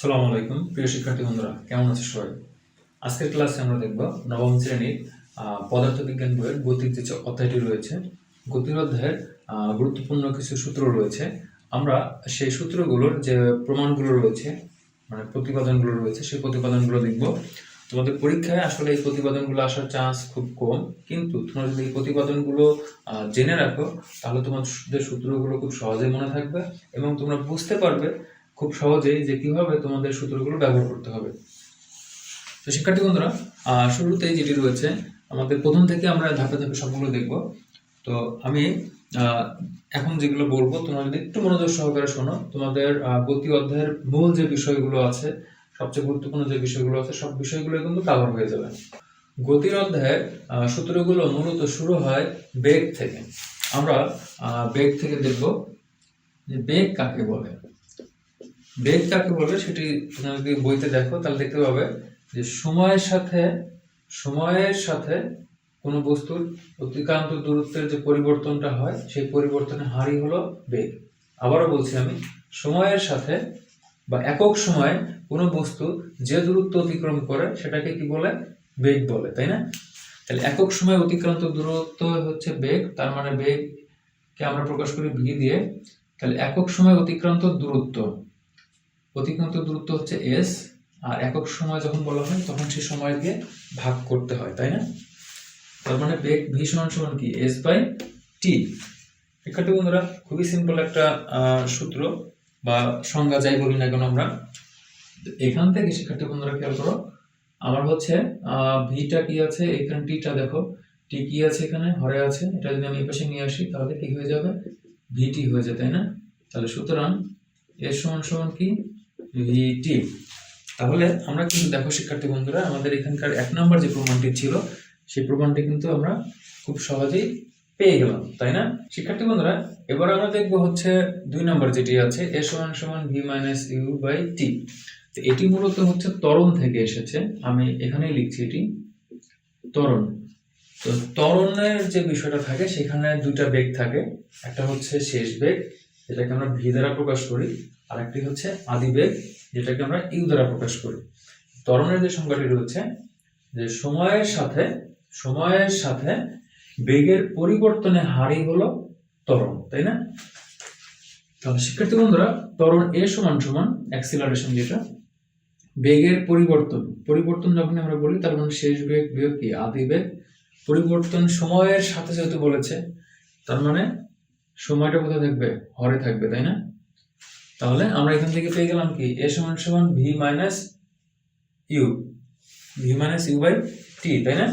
সালামু আলাইকুম, প্রিয় শিক্ষার্থী বন্ধুরা, কেমন আছে সবাই? আজকের ক্লাসে আমরা দেখব নবম শ্রেণির পদার্থবিজ্ঞান বইয়ের গতির যে অধ্যায়টি রয়েছে, গতির অধ্যায়ের গুরুত্বপূর্ণ কিছু সূত্র রয়েছে। আমরা সেই সূত্রগুলোর যে প্রমাণগুলো রয়েছে মানে প্রতিপাদনগুলো রয়েছে, সেই প্রতিপাদনগুলো দেখব। তোমাদের পরীক্ষায় আসলে এই প্রতিপাদনগুলো আসার চান্স খুব কম, কিন্তু তোমরা যদি এই প্রতিপাদনগুলো জেনে রাখো, তাহলে তোমাদের সূত্রগুলো খুব সহজেই মনে থাকবে এবং তোমরা বুঝতে পারবে খুব সহজেই যে কীভাবে তোমাদের সূত্রগুলো ব্যবহার করতে হবে। তো শিক্ষার্থী বন্ধুরা শুরুতেই যেটি রয়েছে, আমাদের প্রথম থেকে আমরা ধাপে ধাপে সবগুলো দেখব। তো আমি এখন যেগুলো বলব, তোমরা যদি একটু মনোযোগ সহকারে শোনো, তোমাদের গতি অধ্যায়ের মূল যে বিষয়গুলো আছে, সবচেয়ে গুরুত্বপূর্ণ যে বিষয়গুলো আছে, সব বিষয়গুলো কিন্তু কাভার হয়ে যাবে। গতির অধ্যায়ের সূত্রগুলো মূলত শুরু হয় বেগ থেকে। আমরা বেগ থেকে দেখব যে বেগ কাকে বলে। বেগ কাকে বলে সেটি তোমরা যদি বইতে দেখো, তাহলে দেখতে পাবে যে সময়ের সাথে সময়ের সাথে কোনো বস্তুর অতিক্রান্ত দূরত্বের যে পরিবর্তনটা হয়, সেই পরিবর্তনের হারই হলো বেগ আবারও বলছি আমি, সময়ের সাথে বা একক সময়ে কোনো বস্তু যে দূরত্ব অতিক্রম করে, সেটাকে কি বলে? বেগ বলে, তাই না? তাহলে একক সময় অতিক্রান্ত দূরত্ব হচ্ছে বেগ তার মানে বেগকে আমরা প্রকাশ করি ভি দিয়ে। তাহলে একক সময় অতিক্রান্ত দূরত্ব অতিক্রান্ত দূরত্ব হচ্ছে এস আর একক সময় যখন বলা হয়, তখন সেই সময়কে ভাগ করতে হয়, তাই না? তার মানে বেগ ভি সমান সমান কি? এস বাই টি শিক্ষার্থী বন্ধুরা, খুবই সিম্পল একটা সূত্র বা সংজ্ঞা যাই বলি না কেন আমরা, এখান থেকে শিক্ষার্থী বন্ধুরা খেয়াল করো, আমার হচ্ছে ভিটা কি আছে? এখানে টিটা দেখো টি কি আছে এখানে? হরে আছে। এটা যদি আমি এই পাশে নিয়ে আসি, তাহলে কি হয়ে যাবে? ভিটি হয়ে যায়, তাই না? তাহলে সুতরাং এর সমান সমান কি? ভিটি তাহলে আমরা কিন্তু, দেখো শিক্ষার্থী বন্ধুরা, আমাদের এখানকার এক নম্বর যে প্রমাণটি ছিল, সেই প্রমাণটি কিন্তু আমরা খুব সহজেই পেয়ে গেলাম, তাই না? শিক্ষার্থী বন্ধুরা, এবার আমরা দেখব হচ্ছে দুই নম্বর যেটি আছে এ সমান সমান v minus u by t তো এটি মূলত হচ্ছে তরণ থেকে এসেছে, আমি এখানেই লিখছি এটি, ত্বরণ। তো তরণের যে বিষয়টা থাকে, সেখানে দুটা বেগ থাকে, একটা হচ্ছে শেষ বেগ, যেটাকে আমরা ভি দ্বারা প্রকাশ করি আর একটি হচ্ছে আদিবেগ যেটাকে আমরা ইউ দ্বারা প্রকাশ করি। ত্বরণের যে সংজ্ঞাটি রয়েছে, যে সময়ের সাথে সময়ের সাথে বেগের পরিবর্তনে হারই হলো ত্বরণ, তাই না? তাহলে শিক্ষার্থী বন্ধুরা, ত্বরণ এ সমান সমান অ্যাক্সিলারেশন যেটা, বেগের পরিবর্তন পরিবর্তন যখন আমরা বলি, তার মানে শেষ বেগ বিয়োগ কি? আদি বেগ। পরিবর্তন সময়ের সাথে যেহেতু বলেছে, তার মানে সময়টা কোথায় থাকবে? হরে থাকবে, তাই না? তাহলে আমরা এখান থেকে পেয়ে গেলাম কি? এ সমান সমান v minus u v minus u by t তাই না?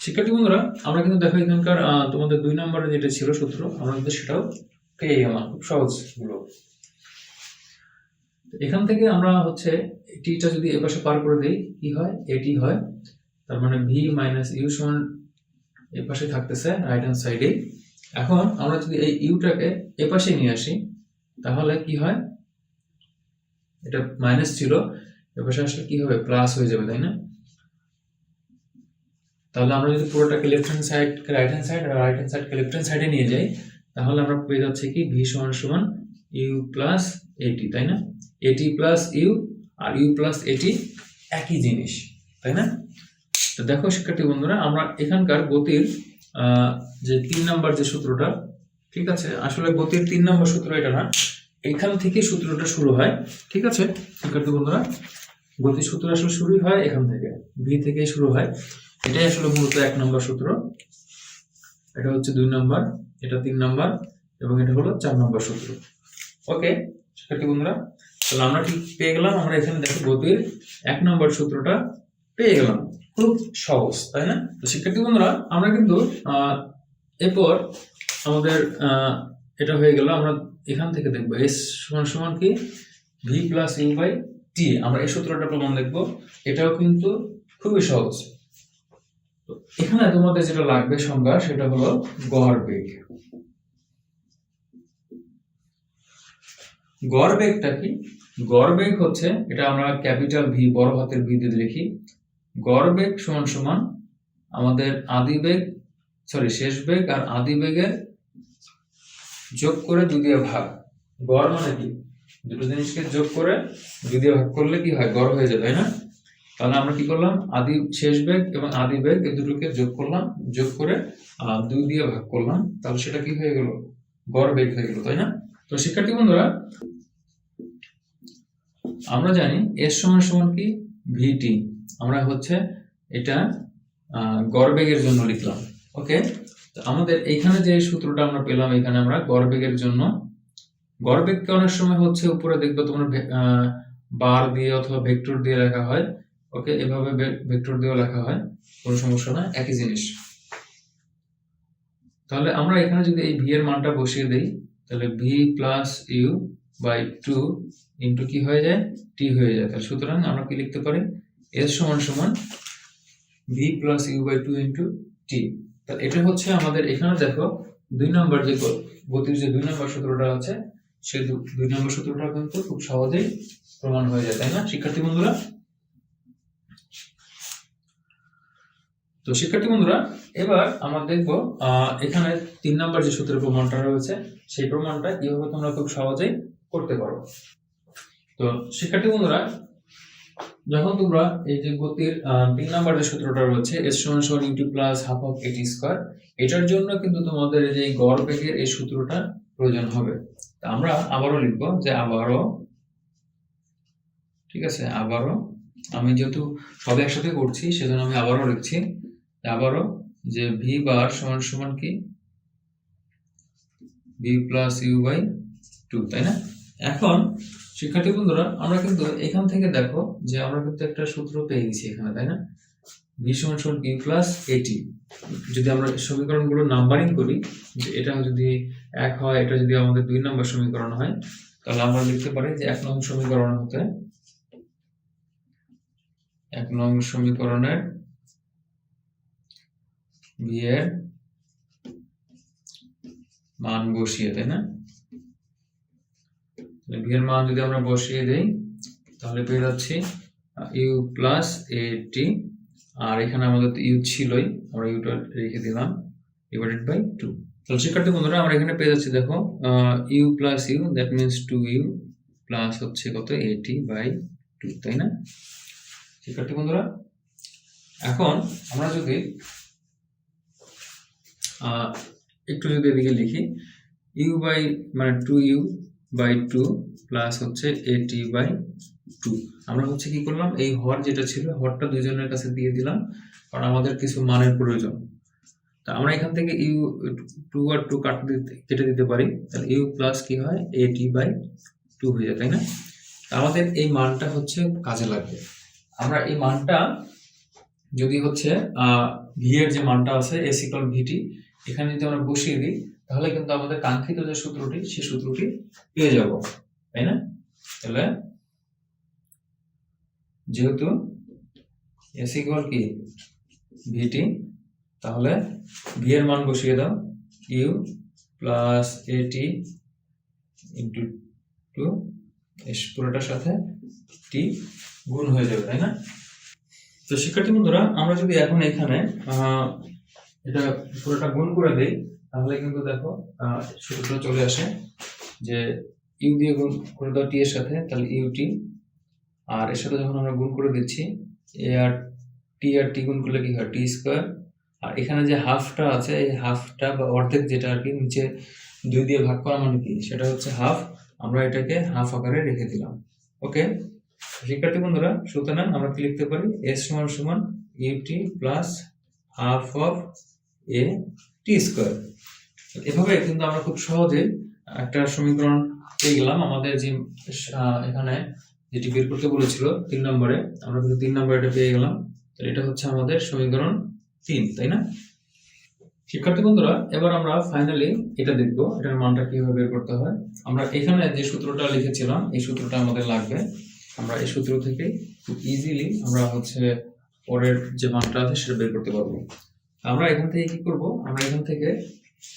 শিক্ষার্থী বন্ধুরা, আমরা কিন্তু দেখো এখানকার তোমাদের দুই নম্বরে যেটা ছিল সূত্র, আমরা কিন্তু সেটাও পেয়ে গেলাম খুব সহজগুলো এখান থেকে আমরা হচ্ছে টিটা যদি এপাশে পার করে দিই, কি হয়? এটি হয়। তার মানে ভি মাইনাস ইউ সমান এপাশে থাকতেছে রাইট হ্যান্ড সাইডে এখন আমরা যদি এই ইউটাকে এপাশে নিয়ে আসি তাহলে কি হয়? এটা মাইনাস ছিল, এপাশে আসলে কি হবে? প্লাস হয়ে যাবে, তাই না? তাহলে আমরা যদি পুরোটাকে left hand side right hand side আর রাইট হ্যান্ড সাইডকে লেফট হ্যান্ড সাইডে নিয়ে যাই, তাহলে আমরা পেয়ে যাচ্ছে কি? ভি সমান সমান ইউ প্লাস এটি তাই না? এটি প্লাস ইউ আর ইউ প্লাস এটি একই জিনিস, তাই না? তো দেখো শিক্ষার্থী বন্ধুরা, আমরা এখানকার গতির যে তিন নাম্বার যে সূত্রটা ঠিক আছে? আসলে গতির তিন নম্বর সূত্র এটা না। এখান থেকে সূত্রটা শুরু হয়, ঠিক আছে? শিক্ষার্থী বন্ধুরা, গতির সূত্র আসলে শুরুই হয় এখান থেকে ভি থেকে শুরু হয়। এটাই আসলে মূলত এক নম্বর সূত্র। এটা হচ্ছে দুই নম্বর, এটা তিন নম্বর এবং এটা হলো চার নম্বর সূত্র। ওকে শিক্ষার্থী বন্ধুরা, তাহলে আমরা ঠিক পেয়ে গেলাম, আমরা এখানে দেখো গতির এক নম্বর সূত্রটা পেয়ে গেলাম। খুব সহজ, তাই না? তো শিক্ষার্থী বন্ধুরা, আমরা কিন্তু এরপর আমাদের এটা হয়ে গেল, আমরা এখান থেকে দেখব এস সমান সমান কি? V plus u by t আমরা এই সূত্রটা প্রমাণ দেখব, এটাও কিন্তু খুবই সহজ। এখানে তোমাদের যেটা লাগবে সংজ্ঞা, সেটা হলো গড় বেগ। গড় বেগটা কি? গড় বেগ হচ্ছে, এটা আমরা ক্যাপিটাল ভি বড় হাতের ভি দিয়ে লিখি। গড় বেগ সমান সমান আমাদের আদি বেগ সরি শেষ বেগ আর আদি বেগের যোগ করে দিয়ে ভাগ। গড় মানে কি? দুটো জিনিসকে যোগ করে দিয়ে ভাগ করলে কি হয়? গড় হয়ে যাবে না? তাহলে আমরা কি করলাম? আদি শেষ বেগ এবং আদি বেগ এই দুটোকে যোগ করলাম, যোগ করে দুই দিয়ে ভাগ করলাম। তাহলে সেটা কি হয়ে গেল? গড় বেগ হয়ে গেল, তাই না? তো শিক্ষার্থী বন্ধুরা, আমরা জানি এর সমান সমান কি? ভিটি। আমরা হচ্ছে এটা গড় বেগের জন্য লিখলাম। ওকে? আমাদের এখানে যে সূত্রটা আমরা পেলাম, এখানে আমরা গড় বেগের জন্য গড় বেগকে অনেক সময় হচ্ছে উপরে দেখবে তোমরা বার দিয়ে অথবা ভেক্টর দিয়ে লেখা হয়। ওকে, এভাবে ভেক্টর দিয়েও লেখা হয়, কোনো সমস্যা না একই জিনিস। তাহলে আমরা এখানে যদি এই ভি এর মানটা বসিয়ে দেই, তাহলে v plus u by two into কি হয়ে যায়? টি হয়ে যায়। তাহলে সুতরাং আমরা কি লিখতে পারি? এস সমান সমান v plus u by two into t তাহলে এটা হচ্ছে আমাদের এখানে দেখো দুই নম্বর যে গতির যে দুই নম্বর সূত্রটা আছে সেই দুই নম্বর সূত্রটা কিন্তু খুব সহজেই প্রমাণ হয়ে যায়, তাই না? শিক্ষার্থী বন্ধুরা? তো শিক্ষার্থী বন্ধুরা, এবার আমরা দেখব এখানে তিন নম্বর যে সূত্রের প্রমাণটা রয়েছে, সেই প্রমাণটা কীভাবে তোমরা খুব সহজেই করতে পারো। তো শিক্ষার্থী বন্ধুরা যখন তোমরা এই যে গতির তিন নম্বর যে সূত্রটা রয়েছে এস সমান সমান ইউটি প্লাস হাফ অফ এটি এটার জন্য কিন্তু তোমাদের এই যে গড় বেগের এই সূত্রটা প্রয়োজন হবে। তা আমরা আবারও লিখব যে আবারও, ঠিক আছে, আবারও আমি যেহেতু সব একসাথে করছি, সেজন্য আমি আবারও লিখছি। আবারও যে ভি বার সমান সমান কি? V plus u by two তাই না? এখন শিক্ষার্থী বন্ধুরা, আমরা কিন্তু এখান থেকে দেখো যে আমরা কিন্তু একটা সূত্র পেয়ে গেছি এখানে, তাই না? ভি সমান সমান ইউ প্লাস এটি যদি আমরা সমীকরণগুলো নাম্বারিং করি, যে এটা যদি এক হয়, এটা যদি আমাদের দুই নম্বর সমীকরণ হয়, তাহলে আমরা লিখতে পারি যে এক নং সমীকরণ হতে এক নং সমীকরণের এর মান বসিয়ে, তাই না? ভি এর মান যদি আমরা বসিয়ে দেই, তাহলে পেয়ে যাচ্ছি ইউ প্লাস এটি আর এখানে আমাদের তো ইউ ছিলই, আমরা ইউটা রেখে দিলাম ডিভাইডেড বাই টু তাহলে শিক্ষার্থী বন্ধুরা, আমরা এখানে পেয়ে যাচ্ছি, দেখো u plus u that means two u plus হচ্ছে কত? এটি বাই টু তাই না? শিক্ষার্থী বন্ধুরা, এখন আমরা যদি একটু যদি এদিকে লিখি ইউ বাই মানে two u by two plus হচ্ছে এটি বাই টু আমরা হচ্ছে কি করলাম, এই হর যেটা ছিল, হরটা দুইজনের কাছে দিয়ে দিলাম, কারণ আমাদের কিছু মানের প্রয়োজন। তা আমরা এখান থেকে ইউ টু আর টু কাটতে কেটে দিতে পারি। তাহলে ইউ প্লাস কি হয়? এটি বাই টু হয়ে যায়, তাই না? আমাদের এই মানটা হচ্ছে কাজে লাগবে। আমরা এই মানটা যদি হচ্ছে ভি এর যে মানটা আছে এস ইকুয়াল ভিটি এখানে যদি আমরা বসিয়ে দিই তাহলে কিন্তু আমাদের কাঙ্ক্ষিত যে সূত্রটি, সেই সূত্রটি পেয়ে যাব, তাই না? তাহলে যেহেতু এস ইকুয়াল কি? ভিটি তাহলে ভি এর মান বসিয়ে দাও u plus at into two s পুরোটার সাথে টি গুণ হয়ে যাবে, তাই না? তো শিক্ষার্থী বন্ধুরা, আমরা যদি এখন এখানে এটা পুরোটা গুণ করে দেই তাহলে কিন্তু দেখো আহ, সূত্রটা চলে আসে যে ইউ দিয়ে গুণ করে দাও টি এর সাথে তাহলে ইউটি আর এর সাথে যখন আমরা গুণ করে দিচ্ছি এ আর টি আর টি গুণ করলে কি হয়? টি স্কোয়ার আর এখানে যে হাফটা আছে এই হাফটা বা অর্ধেক যেটা আর কি নিচে দুই দিয়ে ভাগ করা মানে কি? সেটা হচ্ছে হাফ আমরা এটাকে হাফ আকারে রেখে দিলাম। ওকে শিক্ষার্থী বন্ধুরা সুতরাং আমরা কি লিখতে পারি? এস সমান সমান ut plus half of a t square এভাবে কিন্তু আমরা খুব সহজে একটা সমীকরণ পেয়ে গেলাম। আমাদের যে এখানে যেটি বের করতে বলেছিল তিন নম্বরে, আমরা কিন্তু তিন নম্বরে এটা পেয়ে গেলাম। তো এটা হচ্ছে আমাদের সমীকরণ তিন, তাই না? শিক্ষার্থী বন্ধুরা, এবার আমরা ফাইনালি এটা দেখব, এটার মানটা কীভাবে বের করতে হয়। আমরা এখানে যে সূত্রটা লিখেছিলাম, এই সূত্রটা আমাদের লাগবে। আমরা এই সূত্র থেকে খুব ইজিলি আমরা হচ্ছে পরের যে মানটা আছে সেটা বের করতে পারব। আমরা এখান থেকে কি করব? আমরা এখান থেকে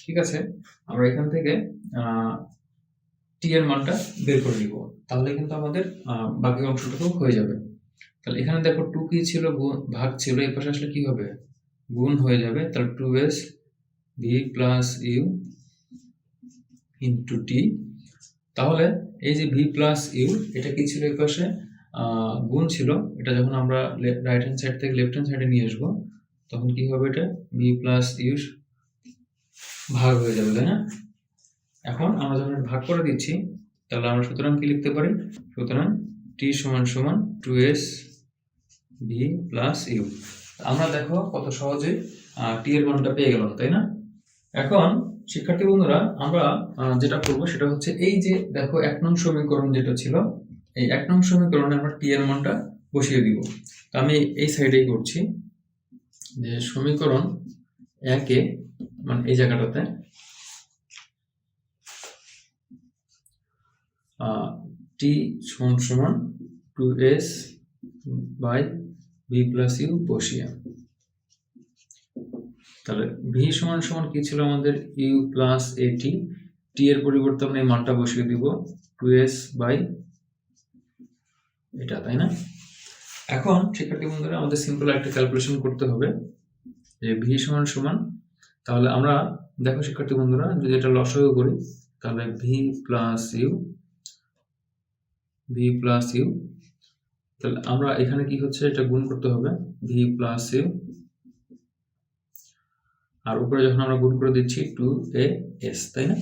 ঠিক আছে, আমরা এখান থেকে টি এর মানটা বের করে নিব। তাহলে কিন্তু আমাদের বাকি অংশটুকু হয়ে যাবে। তাহলে এখানে দেখো টু কি ছিল ভাগ ছিল, এই পাশে আসলে কি হবে? গুণ হয়ে যাবে তাহলে two s v plus u into t তাহলে এই যে ভি প্লাস ইউ এটা কি ছিল এই পাশে? গুণ ছিল, এটা যখন আমরা রাইট হ্যান্ড সাইড থেকে লেফট হ্যান্ড সাইডে নিয়ে আসব, তখন কি হবে এটা? ভি প্লাস ইউ ভাগ হয়ে যাবে, তাই না? এখন আমরা যখন ভাগ করে দিচ্ছি, তাহলে আমরা সুতরাং কি লিখতে পারি? সুতরাং টি সমান সমান two s v plus u আমরা দেখো কত সহজে টি এর মানটা পেয়ে গেলাম, তাই না? এখন শিক্ষার্থী বন্ধুরা, আমরা যেটা করব সেটা হচ্ছে এই যে দেখো এক নং সমীকরণ যেটা ছিল, এই এক নং সমীকরণে আমরা টি এর মানটা বসিয়ে দিব। তো আমি এই সাইডেই করছি। যে সমীকরণ একে মানে এই জায়গাটাতে। টি সমান সমান two s by v plus u বসিয়ে। তাহলে ভি সমান সমান কি ছিল আমাদের? ইউ প্লাস এটি টি এর পরিবর্তে আমরা এই মানটা বসিয়ে দিব টু এস বাই এটা, তাই না? এখন শিক্ষার্থী বন্ধুরা, আমাদের সিম্পল একটা ক্যালকুলেশন করতে হবে যে ভি সমান সমান তাহলে আমরা, দেখো শিক্ষার্থী বন্ধুরা, যদি এটা লসাগু করি, তাহলে v plus u v plus u তাহলে আমরা এখানে কি হচ্ছে, এটা গুণ করতে হবে ভি প্লাস ইউ আর উপরে যখন আমরা গুণ করে দিচ্ছি টু এ এস তাই না?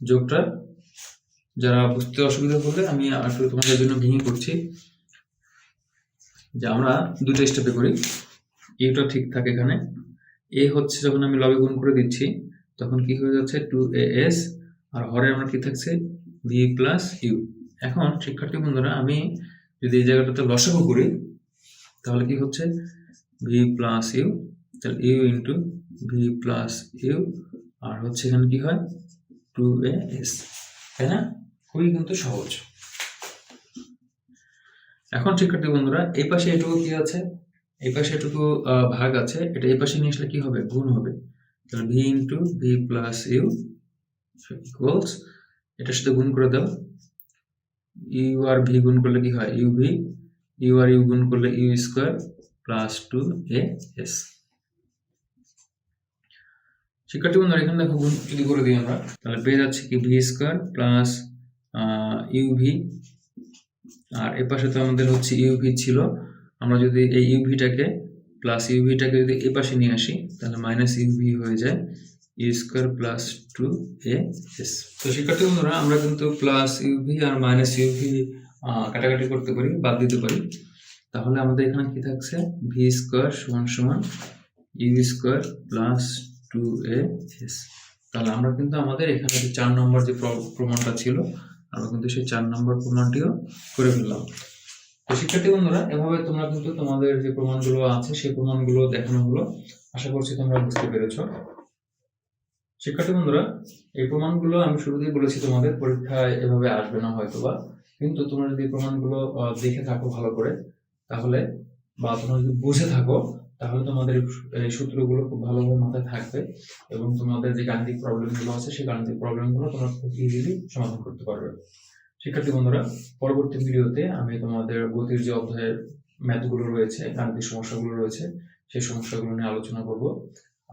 যোগটা, যারা বুঝতে অসুবিধা হলে আমি একটু তোমাদের জন্য ভেঙে করছি যে আমরা দুটো স্টেপে করি। ইউটা ঠিক থাকে এখানে। এ হচ্ছে যখন আমি লবে গুণ করে দিচ্ছি, তখন কি হয়ে যাচ্ছে? টু এ এস আর হরে আমার কি থাকছে? ভি প্লাস ইউ এখন শিক্ষার্থী বন্ধুরা, আমি যদি এই জায়গাটাতে লসাগু করি, তাহলে কি হচ্ছে? ভি প্লাস ইউ তাহলে u into v plus u আর হচ্ছে এখানে কি হয়? টু এ এস তাই না? খুবই কিন্তু সহজ। এখন শিক্ষার্থী বন্ধুরা, এই পাশে এটুকু কি আছে? এই পাশে এটুকু ভাগ আছে। এটা এই পাশে নিয়ে আসলে কি হবে? গুণ হবে। তাহলে v into v plus u equals এটার সাথে গুণ করে দাও। ইউ আর ভি গুণ করলে কি হয়? ইউ ভি ইউ আর ইউ গুণ করলে u square plus two a s শিক্ষার্থী বন্ধুরা, এখানে দেখো গুণ যদি করে দিই আমরা, তাহলে পেয়ে যাচ্ছে কি? V square plus U V আর এ পাশে তো আমাদের হচ্ছে ইউভি ছিল। আমরা যদি এই ইউভিটাকে প্লাস ইউভিটাকে যদি এ পাশে নিয়ে আসি, তাহলে মাইনাস ইউভি হয়ে যায় U square plus two A S তো শিক্ষার্থী বন্ধুরা, আমরা কিন্তু প্লাস ইউভি আর মাইনাস ইউভি কাটাকাটি করতে পারি, বাদ দিতে পারি। তাহলে আমাদের এখানে কি থাকছে? ভি স্কোয়ার সমান সমান U square plus two A S তাহলে আমরা কিন্তু আমাদের এখানে যে চার নম্বর যে প্র- প্রমাণটা ছিল, আমরা কিন্তু সেই চার নম্বর প্রমাণটিও করে ফেললাম। তো শিক্ষার্থী বন্ধুরা, এভাবে তোমরা কিন্তু তোমাদের যে প্রমাণগুলো আছে, সেই প্রমাণগুলো দেখানো হলো। আশা করছি তোমরা বুঝতে পেরেছ। শিক্ষার্থী বন্ধুরা, এই প্রমাণগুলো আমি শুরুতেই বলেছি তোমাদের, পরীক্ষায় এভাবে আসবে না হয়তো বা কিন্তু তোমরা যদি প্রমাণগুলো দেখে থাকো ভালো করে, তাহলে বা তোমরা যদি বুঝে থাকো, তাহলে তোমাদের এই সূত্রগুলো খুব ভালোভাবে মাথায় থাকবে এবং তোমাদের যে গাণিতিক প্রবলেমগুলো আছে, সেই গাণিতিক প্রবলেমগুলো তোমরা খুব ইজিলি সমাধান করতে পারবে। শিক্ষার্থী বন্ধুরা, পরবর্তী ভিডিওতে আমি তোমাদের গতির যে অধ্যায়ের ম্যাথগুলো রয়েছে, গাণিতিক সমস্যাগুলো রয়েছে, সেই সমস্যাগুলো নিয়ে আলোচনা করব।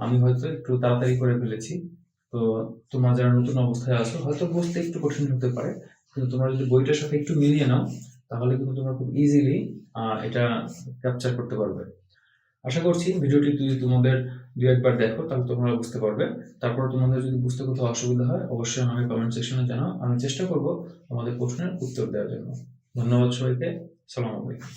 আমি হয়তো একটু তাড়াতাড়ি করে ফেলেছি, তো তোমরা যারা নতুন অবস্থায় আছো, হয়তো বুঝতে একটু কঠিন হতে পারে, কিন্তু তোমরা যদি বইটার সাথে একটু মিলিয়ে নাও, তাহলে কিন্তু তোমরা খুব ইজিলি এটা ক্যাপচার করতে পারবে। আশা করছি ভিডিওটি যদি তোমাদের দু একবার দেখো, তাহলে তোমরা বুঝতে পারবে। তারপর তোমাদের যদি বুঝতে কোথাও অসুবিধা হয়, অবশ্যই আমাকে কমেন্ট সেকশনে জানাও। আমি চেষ্টা করব আমাদের প্রশ্নের উত্তর দেওয়ার জন্য। ধন্যবাদ সবাইকে। সালাম আলাইকুম।